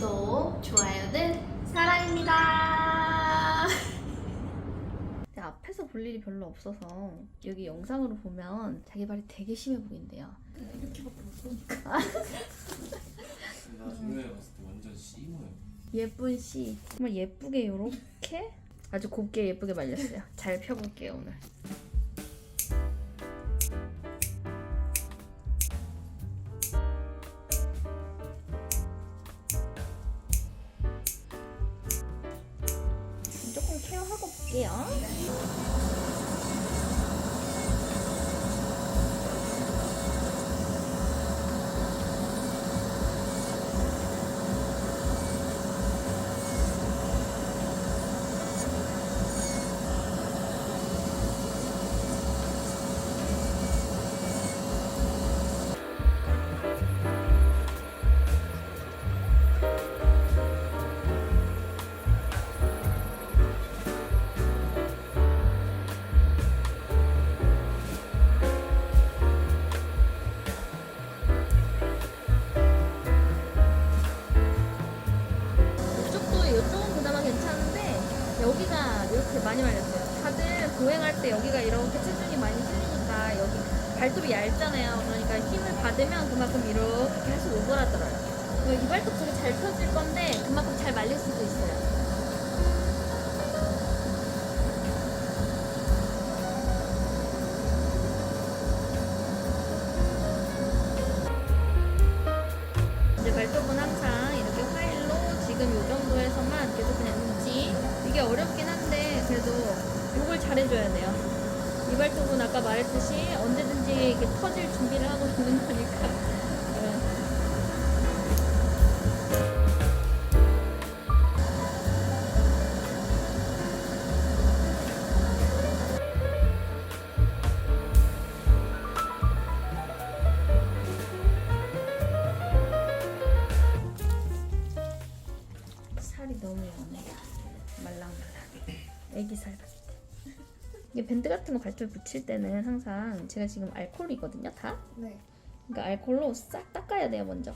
구독, 좋아요는 사랑입니다. 근데 앞에서 볼 일이 별로 없어서 여기 영상으로 보면 자기 발이 되게 심해 보인대요. 이렇게밖에 못 보니까. 나 정면에 봤을 때 완전 모양. 예쁜 씨. 정말 예쁘게 요렇게 아주 곱게 예쁘게 말렸어요. 잘 펴볼게요 오늘. 볼게요. 많이 말렸어요. 다들 보행할 때 여기가 이렇게 체중이 많이 실리니까 여기 발톱이 얇잖아요. 그러니까 힘을 받으면 그만큼 이렇게 계속 오그라들어요. 이 발톱 되게 잘 펴질 건데 그만큼 잘 말릴 수도 있어요. 이게 어렵긴 한데 그래도 이걸 잘해줘야 돼요. 이 발톱은 아까 말했듯이 언제든지 이렇게 터질 준비를 하고 있는 거니까. 밴드 같은 거 발톱에 붙일 때는 항상 제가 지금 알코올이거든요, 다. 네. 그러니까 알코올로 싹 닦아야 돼요, 먼저.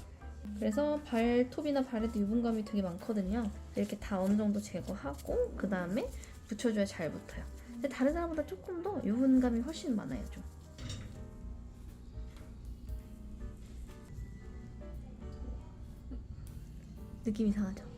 그래서 발톱이나 발에도 유분감이 되게 많거든요. 이렇게 다 어느 정도 제거하고 그 다음에 붙여줘야 잘 붙어요. 근데 다른 사람보다 조금 더 유분감이 훨씬 많아요, 좀. 느낌 이상하죠?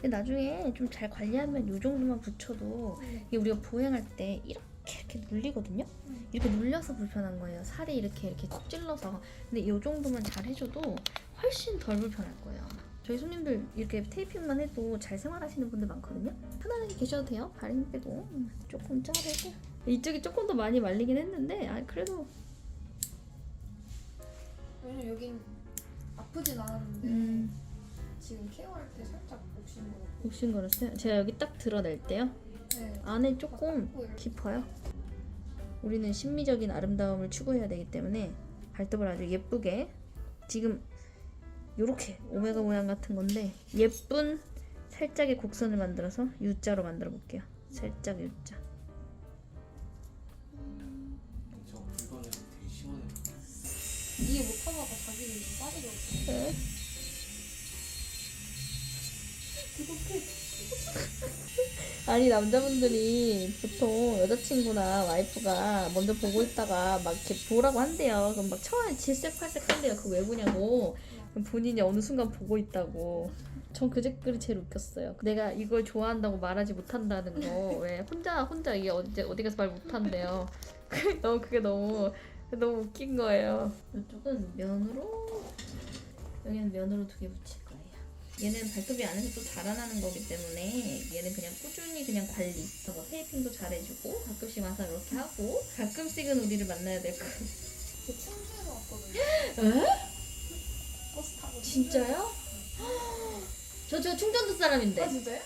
근데 나중에 좀 잘 관리하면 이 정도만 붙여도 이게 우리가 보행할 때 이렇게 이렇게 눌리거든요. 이렇게 눌려서 불편한 거예요. 살이 이렇게 이렇게 쭉 찔러서. 근데 이 정도만 잘 해줘도 훨씬 덜 불편할 거예요. 저희 손님들 이렇게 테이핑만 해도 잘 생활하시는 분들 많거든요. 편안하게 계셔도 돼요. 발힘 빼고 음, 조금 자르고 이쪽이 조금 더 많이 말리긴 했는데 아 그래도 왜냐면 여긴 아프진 않았는데 음, 지금 케어할 때 살짝 옥신 거. 욕심 걸었어요. 제가 여기 딱 드러낼 때요. 네. 안에 조금 닦고 이렇게. 깊어요. 우리는 심미적인 아름다움을 추구해야 되기 때문에 발톱을 아주 예쁘게 지금 요렇게 오메가 모양 같은 건데 예쁜 살짝의 곡선을 만들어서 U자로 만들어 볼게요. 살짝 U자. 이해 못하다가 자기 빠지게 네. 아니 남자분들이 보통 여자친구나 와이프가 먼저 보고 있다가 막 이렇게 보라고 한대요. 그럼 막 처음에 질색팔색 한대요. 그거 왜 보냐고. 본인이 어느 순간 보고 있다고. 전 그 댓글이 제일 웃겼어요. 내가 이걸 좋아한다고 말하지 못한다는 거. 왜 혼자 혼자 이게 어디 어디 가서 말 못한대요. 너무 그게 너무 너무 웃긴 거예요. 이쪽은 면으로 여기는 면으로 두개 거예요. 얘는 발톱이 안에서 또 자라나는 거기 때문에 얘는 그냥 꾸준히 그냥 관리. 뭐 테이핑도 잘해주고 가끔씩 와서 이렇게 하고 가끔씩은 우리를 만나야 될 거. 저 청주에서 왔거든요. 에? 버스 타고. 진짜요? 저 저 충전도 사람인데. 아 진짜요?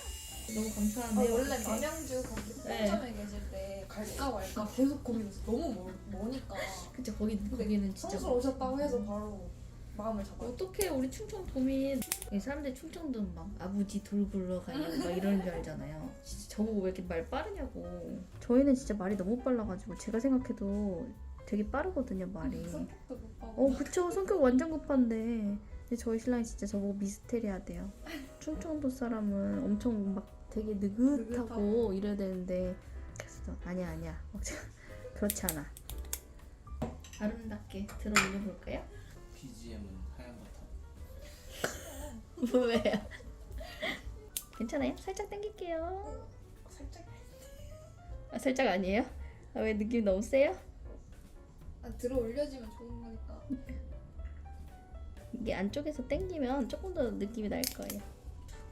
너무 아, 감사한데요. 원래. 남양주 거기 네. 편점에 계실 때 갈까 말까 계속 고민했어. 너무 멀, 머니까. 그쵸 거기 거기는 진짜 성수 오셨다고 해서 바로 마음을 잡아. 어떻게 우리 충청 도민. 이 사람들이 충청도 막 아버지 돌 굴러 가요. 막 이러는 줄 알잖아요. 진짜 저보고 왜 이렇게 말 빠르냐고. 저희는 진짜 말이 너무 빨라가지고 제가 생각해도 되게 빠르거든요 말이. 성격도 못하고. 어 그쵸. 성격 완전 급한데. 근데 저희 신랑이 진짜 저보고 미스테리하대요. 충청도 사람은 엄청 막 되게 느긋하고 느긋하고. 이래야 되는데. 그래서 아니야 아니야. 그렇지 않아. 아름답게 들어 올려 볼까요? BGM은 하얀 바탕. 왜요? 괜찮아요? 살짝 당길게요. 살짝 아, 살짝 아니에요? 아, 왜 느낌이 너무 세요? 아, 들어 올려지면 좋은 거니까. 이게 안쪽에서 당기면 조금 더 느낌이 날 거예요.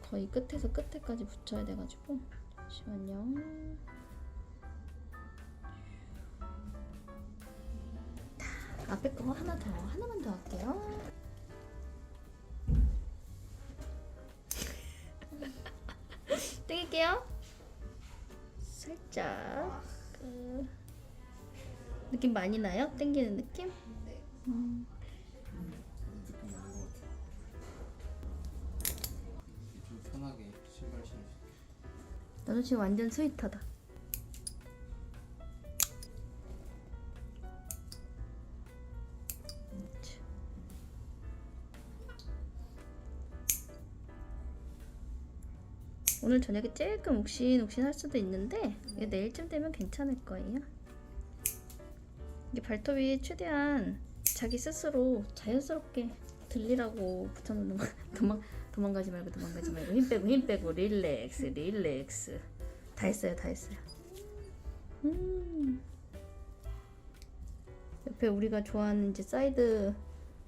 거의 끝에서 끝에까지 붙여야 돼가지고 잠시만요. 앞에 거 하나 더 하나만 더 할게요. 당길게요. 살짝 그 느낌 많이 나요? 당기는 느낌? 네. 음. 나도 지금 완전 스윗하다. 오늘 저녁에 조금 욱신욱신할 수도 있는데 이게 내일쯤 되면 괜찮을 거예요. 이게 발톱이 최대한 자기 스스로 자연스럽게 들리라고 붙여놓는 거 도망 도망가지 말고 도망가지 말고 힘 빼고 힘 빼고 릴렉스 릴렉스 다 했어요 다 했어요. 음. 옆에 우리가 좋아하는 이제 사이드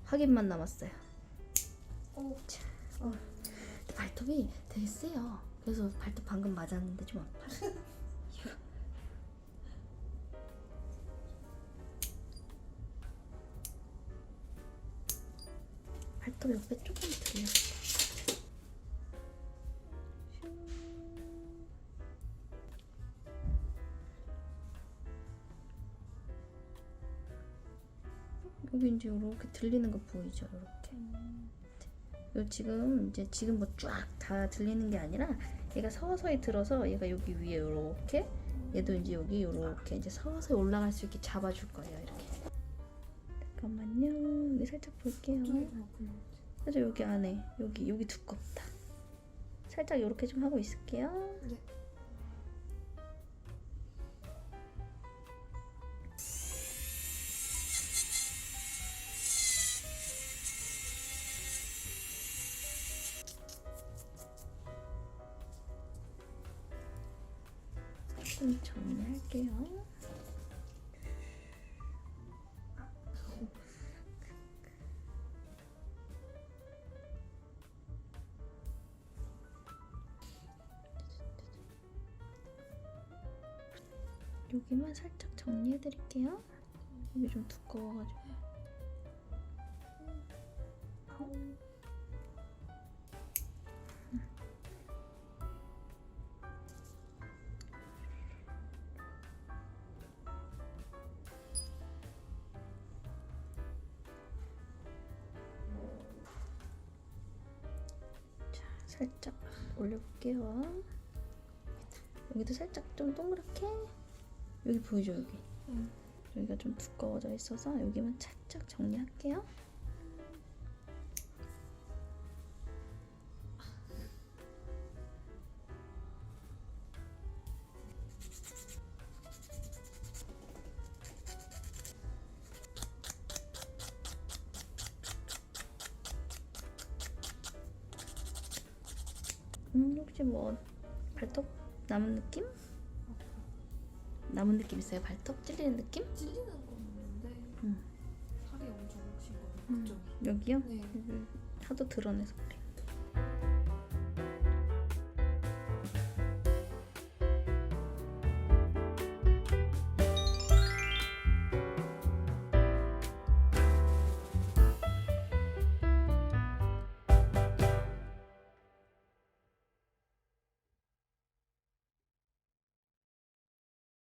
확인만 남았어요. 오. 자, 어. 근데 발톱이 되게 세요. 그래서 발톱 방금 맞았는데 좀 아파요. 발톱 옆에 조금 들려. 여기 이제 이렇게 들리는 거 보이죠? 이렇게. 요 지금 이제 지금 뭐 쫙 다 들리는 게 아니라 얘가 서서히 들어서 얘가 여기 위에 이렇게 얘도 이제 여기 이렇게 이제 서서히 올라갈 수 있게 잡아줄 거예요 이렇게. 잠깐만요. 여기 살짝 볼게요. 그래서 여기 안에 여기 여기 두껍다. 살짝 이렇게 좀 하고 있을게요. 네. 좀 정리할게요. 여기만 살짝 정리해 드릴게요. 여기 좀 두꺼워가지고 살짝 올려볼게요. 여기도 살짝 좀 동그랗게 여기 보이죠 여기 응. 여기가 좀 두꺼워져 있어서 여기만 살짝 정리할게요. 음 혹시 뭐 발톱 남은 느낌? 남은 느낌 있어요? 발톱 찔리는 느낌? 찔리는 건 없는데 음. 살이 엄청 묻힌 거예요. 음. 그쪽이. 여기요? 네. 여기 하도 드러내서 그래.